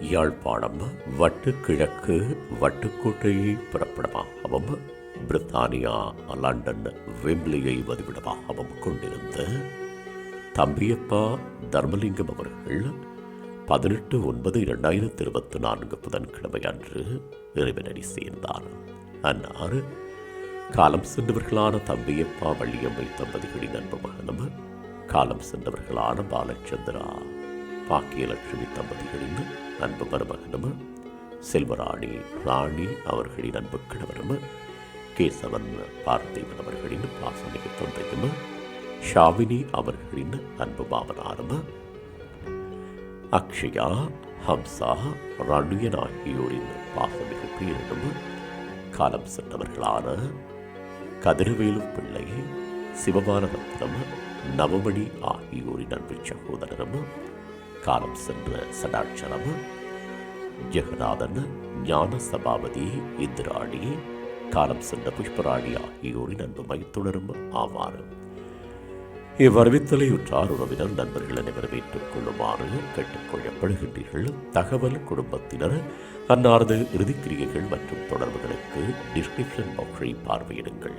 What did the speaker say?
யாழ்ப்பாணம் வட்டுக்கிழக்கு வட்டுக்கோட்டையை பிறப்பிடமாகவும் பிரித்தானியா London வெம்லியை வதிவிடமாகவும் கொண்டிருந்த தம்பியப்பா தர்மலிங்கம் அவர்கள் பதினெட்டு ஒன்பது இரண்டாயிரத்தி இருபத்தி நான்கு புதன்கிழமை அன்று இறைவனடி சேர்ந்தார். அன்னார் காலம் சென்றவர்களான தம்பியப்பா வள்ளியம்மை தம்பதிகளின் அன்பு மகனும் காலம் சென்றவர்களான பாலச்சந்திரா பாக்கியலட்சுமி தம்பதிகளின் அன்பு மருமகனும் செல்வராணி ராணி அவர்களின் அன்பு கணவரும் கேசவன் பார்த்திபன் அவர்களின் பாசமிகு தந்தையும் ஷாவினி அவர்களின் அன்பு மாமனாரும் அக்ஷயா ஹம்சா ரணியன் ஆகியோரின் பாசமிகு பிரியனும் காலம் சென்றவர்களான கதிரவேலு பிள்ளை சிவபாலரத்னம் நவமணி ஆகியோரின் அன்பு சகோதரரும் காலம் சென்ற சடாட்சரம். ஜெகநாதன் ஞான சபாபதி இந்திராணி காலம் சென்ற புஷ்பராணி ஆகியோரின் அன்பு மைத்துணரும் ஆவார். இவ்வறிவித்தலையுற்றார் உறவினர் நண்பர்கள் அனைவரும் ஏற்றுக் கொள்ளுமாறு கேட்டுக்கொள்ளப்படுகின்றீர்கள் தகவல் குடும்பத்தினர் அன்னாரது இறுதிக்கிரியைகள் மற்றும் தொடர்புகளுக்கு டிஸ்கிரிப்ஷன் பாக்ஸை பார்வையிடுங்கள்.